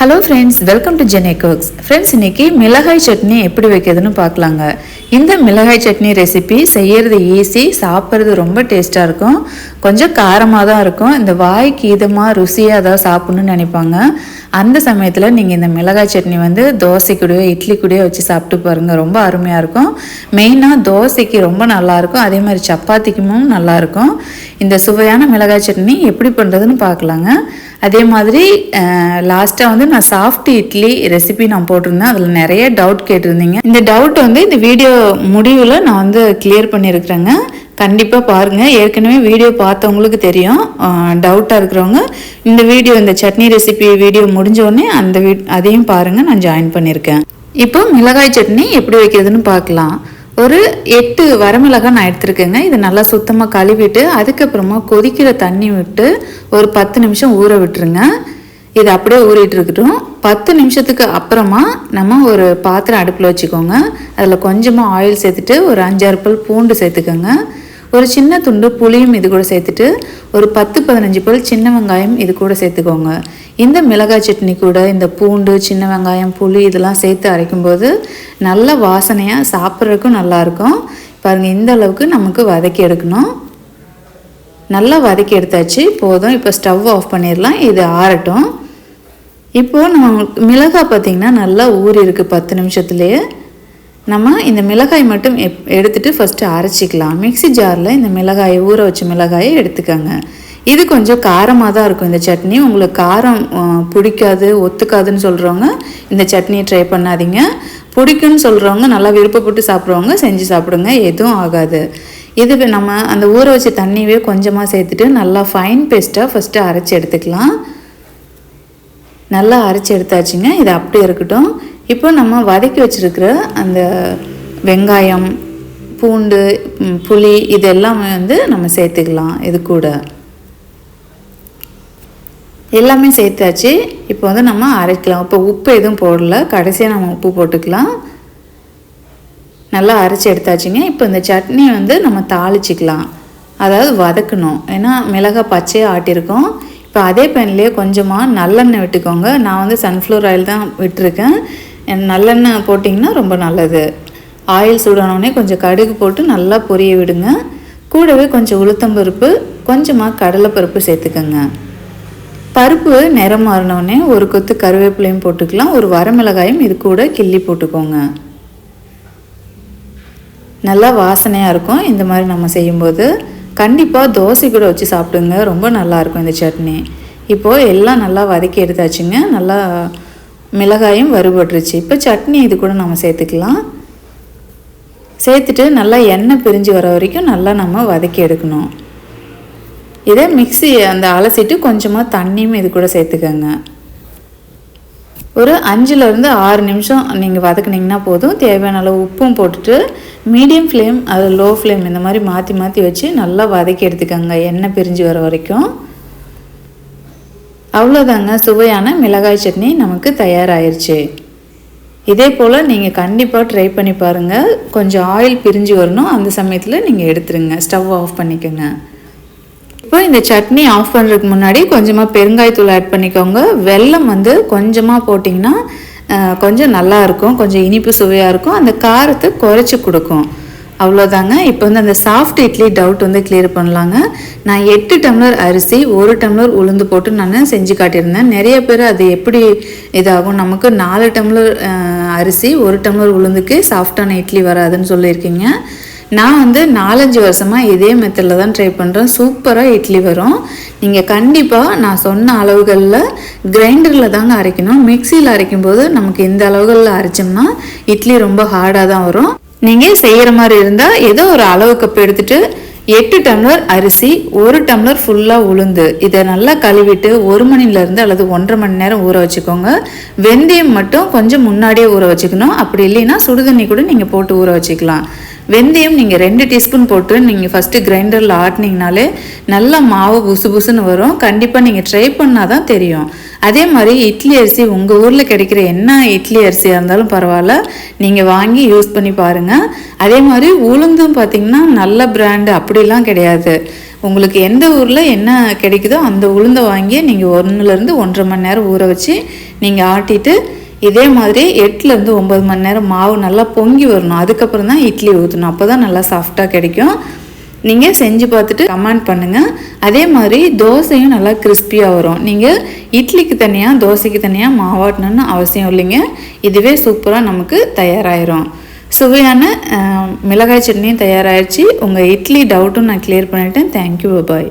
Hello friends welcome to Jene cooks friends இன்னைக்கு மிளகாய் சட்னி எப்படி வைக்கிறதுன்னு பார்க்கலாங்க. இந்த மிளகாய் சட்னி ரெசிபி செய்கிறது ஈஸி சாப்பிட்றது ரொம்ப டேஸ்ட்டாக இருக்கும். கொஞ்சம் காரமாக தான் இருக்கும். இந்த வாய்க்கு இதமாக ருசியாக தான் சாப்பிட்ணுன்னு நினைப்பாங்க. அந்த சமயத்தில் நீங்கள் இந்த மிளகாய் சட்னி வந்து தோசை கூடயோ இட்லி கூடயோ வச்சு சாப்பிட்டு பாருங்கள் ரொம்ப அருமையாக இருக்கும். மெயினாக தோசைக்கு ரொம்ப நல்லாயிருக்கும் அதே மாதிரி சப்பாத்திக்கும் நல்லாயிருக்கும் இந்த சுவையான மிளகாய் சட்னி எப்படி பண்ணுறதுன்னு பார்க்கலாங்க. அதே மாதிரி லாஸ்ட்டாக வந்து நான் சாஃப்ட் இட்லி ரெசிபி நான் போட்டிருந்தேன். அதில் நிறைய டவுட் கேட்டிருந்தீங்க. இந்த டவுட் வந்து இந்த வீடியோ முடிவில் நான் வந்து கிளியர் பண்ணியிருக்கிறேங்க. கண்டிப்பாக பாருங்கள் ஏற்கனவே வீடியோ பார்த்தவங்களுக்கு தெரியும். டவுட்டாக இருக்கிறவங்க இந்த வீடியோ இந்த சட்னி ரெசிபி வீடியோ முடிஞ்சோடனே அந்த வீ அதையும் பாருங்கள் நான் ஜாயின் பண்ணியிருக்கேன். இப்போ மிளகாய் சட்னி எப்படி வைக்கிறதுன்னு பார்க்கலாம். ஒரு எட்டு வரமிளகாய் நான் எடுத்துருக்கேங்க. இதை நல்லா சுத்தமாக கழுவிட்டு அதுக்கப்புறமா கொதிக்கிற தண்ணி விட்டு ஒரு பத்து நிமிஷம் ஊற விட்டுருங்க. இது அப்படியே ஊறிட்டு இருக்கட்டும். பத்து நிமிஷத்துக்கு அப்புறமா நம்ம ஒரு பாத்திரம் அடுப்பில் வச்சுக்கோங்க. அதில் கொஞ்சமாக ஆயில் சேர்த்துட்டு ஒரு அஞ்சாறு பல் பூண்டு சேர்த்துக்கோங்க. ஒரு சின்ன துண்டு புளியும் இது கூட சேர்த்துட்டு ஒரு பத்து பதினஞ்சு பல் சின்ன வெங்காயம் இது கூட சேர்த்துக்கோங்க. இந்த மிளகாய் சட்னி கூட இந்த பூண்டு சின்ன வெங்காயம் புளி இதெல்லாம் சேர்த்து அரைக்கும்போது நல்ல வாசனையாக சாப்பிட்றதுக்கும் நல்லாயிருக்கும். பாருங்கள் இந்த அளவுக்கு நமக்கு வதக்கி எடுக்கணும். நல்லா வதக்கி எடுத்தாச்சு. போதும். இப்போ ஸ்டவ் ஆஃப் பண்ணிடலாம். இது ஆறட்டும். இப்போது நம்ம மிளகாய் பார்த்திங்கன்னா நல்லா ஊறி இருக்குது பத்து நிமிஷத்துலேயே நம்ம இந்த மிளகாய் மட்டும் எப் எடுத்துகிட்டு ஃபஸ்ட்டு அரைச்சிக்கலாம். மிக்சி ஜாரில் இந்த மிளகாயை ஊற வச்ச மிளகாயை எடுத்துக்கோங்க. இது கொஞ்சம் காரமாக தான் இருக்கும் இந்த சட்னி. உங்களுக்கு காரம் பிடிக்காது ஒத்துக்காதுன்னு சொல்கிறவங்க இந்த சட்னியை ட்ரை பண்ணாதீங்க. பிடிக்குன்னு சொல்கிறவங்க நல்லா விருப்பப்பட்டு சாப்பிட்றவங்க செஞ்சு சாப்பிடுங்க எதுவும் ஆகாது. இது நம்ம அந்த ஊற வச்ச தண்ணியவே கொஞ்சமாக சேர்த்துட்டு நல்லா ஃபைன் பேஸ்ட்டாக ஃபஸ்ட்டு அரைச்சி எடுத்துக்கலாம். நல்லா அரைச்சி எடுத்தாச்சுங்க இது அப்படியே இருக்கட்டும். இப்போ நம்ம வதக்கி வச்சுருக்கிற அந்த வெங்காயம் பூண்டு புளி இது எல்லாமே வந்து நம்ம சேர்த்துக்கலாம் இது கூட. எல்லாமே சேர்த்தாச்சு. இப்போ வந்து நம்ம அரைக்கலாம். இப்போ உப்பு எதுவும் போடல. கடைசியாக நம்ம உப்பு போட்டுக்கலாம். நல்லா அரைச்சி எடுத்தாச்சுங்க. இப்போ இந்த சட்னி வந்து நம்ம தாளிச்சிக்கலாம். அதாவது வதக்கணும். ஏன்னா மிளகாய் பச்சையாக ஆட்டியிருக்கோம். இப்போ அதே பேன்லேயே கொஞ்சமாக நல்லெண்ணெய் விட்டுக்கோங்க. நான் வந்து சன்ஃப்ளவர் ஆயில் தான் விட்டுருக்கேன். நல்லெண்ணெய் போட்டிங்கன்னா ரொம்ப நல்லது. ஆயில் சூடானோடனே கொஞ்சம் கடுகு போட்டு நல்லா பொரிய விடுங்க. கூடவே கொஞ்சம் உளுத்தம்பருப்பு கொஞ்சமாக கடலைப்பருப்பு சேர்த்துக்கோங்க. பருப்பு நிறம் மாறினோடனே ஒரு கொத்து கருவேப்பிலையும் போட்டுக்கலாம் ஒரு வரமிளகாயும் இது கூட கிள்ளி போட்டுக்கோங்க. நல்லா வாசனையாக இருக்கும். இந்த மாதிரி நம்ம செய்யும்போது கண்டிப்பாக தோசை கூட வச்சு சாப்பிடுங்க. ரொம்ப நல்லாயிருக்கும் இந்த சட்னி. இப்போது எல்லாம் நல்லா வதக்கி எடுத்தாச்சுங்க. நல்லா மிளகாயும் வறுபட்டுருச்சு. இப்போ சட்னி இது கூட நம்ம சேர்த்துக்கலாம். சேர்த்துட்டு நல்லா எண்ணெய் பிரிஞ்சு வர வரைக்கும் நல்லா நம்ம வதக்கி எடுக்கணும். இதை மிக்சி அந்த அலசிட்டு கொஞ்சமாக தண்ணியும் இது கூட சேர்த்துக்கோங்க. ஒரு அஞ்சுலேருந்து ஆறு நிமிஷம் நீங்கள் வதக்குனிங்கன்னா போதும். தேவையான அளவு உப்பும் போட்டுட்டு மீடியம் ஃப்ளேம் அது லோ ஃப்ளேம் இந்த மாதிரி மாற்றி மாற்றி வச்சு நல்லா வதக்கி எடுத்துக்கோங்க. எண்ணெய் பிரிஞ்சு வர வரைக்கும். அவ்வளோதாங்க சுவையான மிளகாய் சட்னி நமக்கு தயாராகிருச்சு இதே போல் நீங்கள் கண்டிப்பாக ட்ரை பண்ணி பாருங்கள் கொஞ்சம் ஆயில் பிரிஞ்சு வரணும். அந்த சமயத்தில் நீங்கள் எடுத்துருங்க. ஸ்டவ் ஆஃப் பண்ணிக்கோங்க. இப்போ இந்த சட்னி ஆஃப் பண்ணுறதுக்கு முன்னாடி கொஞ்சமாக பெருங்காயத்தூள் ஆட் பண்ணிக்கோங்க. வெல்லம் வந்து கொஞ்சமாக போட்டிங்கன்னா கொஞ்சம் நல்லா இருக்கும். கொஞ்சம் இனிப்பு சுவையாக இருக்கும். அந்த காரத்தை குறைச்சி கொடுக்கும். அவ்வளோதாங்க இப்போ வந்து அந்த சாஃப்ட் இட்லி டவுட் வந்து கிளியர் பண்ணலாங்க. நான் எட்டு டம்ளர் அரிசி ஒரு டம்ளர் உளுந்து போட்டு நான் செஞ்சு காட்டியிருந்தேன். நிறைய பேர் அது எப்படி இதாகும்? நமக்கு நாலு டம்ளர் அரிசி ஒரு டம்ளர் உளுந்துக்கு சாஃப்டான இட்லி வராதுன்னு சொல்லியிருக்கீங்க. நான் வந்து நாலஞ்சு வருஷமாக இதே மெத்தடில் தான் ட்ரை பண்ணுறேன் சூப்பராக இட்லி வரும். நீங்கள் கண்டிப்பாக நான் சொன்ன அளவுகளில் கிரைண்டரில் தாங்க அரைக்கணும். மிக்சியில் அரைக்கும்போது நமக்கு இந்த அளவுகளில் அரைச்சோம்னா இட்லி ரொம்ப ஹார்டாக தான் வரும். நீங்கள் செய்கிற மாதிரி இருந்தால் ஏதோ ஒரு அளவு கப் எடுத்துகிட்டு எட்டு டம்ளர் அரிசி ஒரு டம்ளர் ஃபுல்லாக உளுந்து. இதை நல்லா கழுவிட்டு ஒரு மணிலேருந்து அல்லது ஒன்றரை மணி நேரம் ஊற வச்சுக்கோங்க. வெந்தயம் மட்டும் கொஞ்சம் முன்னாடியே ஊற வச்சுக்கணும். அப்படி இல்லைன்னா சுடுதண்ணி கூட நீங்கள் போட்டு ஊற வச்சுக்கலாம். வெந்தயம் நீங்கள் ரெண்டு டீஸ்பூன் போட்டு நீங்கள் ஃபஸ்ட்டு கிரைண்டரில் ஆட்டினீங்கனாலே நல்லா மாவு புசு புசுன்னு வரும். கண்டிப்பாக நீங்கள் ட்ரை பண்ணால் தான் தெரியும். அதே மாதிரி இட்லி அரிசி உங்கள் ஊரில் கிடைக்கிற என்ன இட்லி அரிசியாக இருந்தாலும் பரவாயில்ல. நீங்கள் வாங்கி யூஸ் பண்ணி பாருங்கள் அதே மாதிரி உளுந்தும் பார்த்திங்கன்னா நல்ல பிராண்டு அப்படிலாம் கிடையாது. உங்களுக்கு எந்த ஊரில் என்ன கிடைக்குதோ அந்த உளுந்தை வாங்கி நீங்கள் ஒன்றுலேருந்து ஒன்றரை மணி நேரம் ஊற வச்சு நீங்கள் ஆட்டிட்டு இதே மாதிரி எட்டுலேருந்து ஒம்பது மணி நேரம் மாவு நல்லா பொங்கி வரணும். அதுக்கப்புறம் தான் இட்லி ஊற்றணும் அப்போ தான் நல்லா சாஃப்டாக கிடைக்கும். நீங்கள் செஞ்சு பார்த்துட்டு கமெண்ட் பண்ணுங்கள் அதே மாதிரி தோசையும் நல்லா கிறிஸ்பியாக வரும். நீங்கள் இட்லிக்கு தனியாக தோசைக்கு தனியாக மாவாட்டணும்னு அவசியம் இல்லைங்க. இதுவே சூப்பராக நமக்கு தயாராகிடும் சுவையான மிளகாய் சட்னியும் தயாராகிடுச்சு உங்கள் இட்லி டவுட்டும் நான் கிளியர் பண்ணிட்டேன். Thank you bye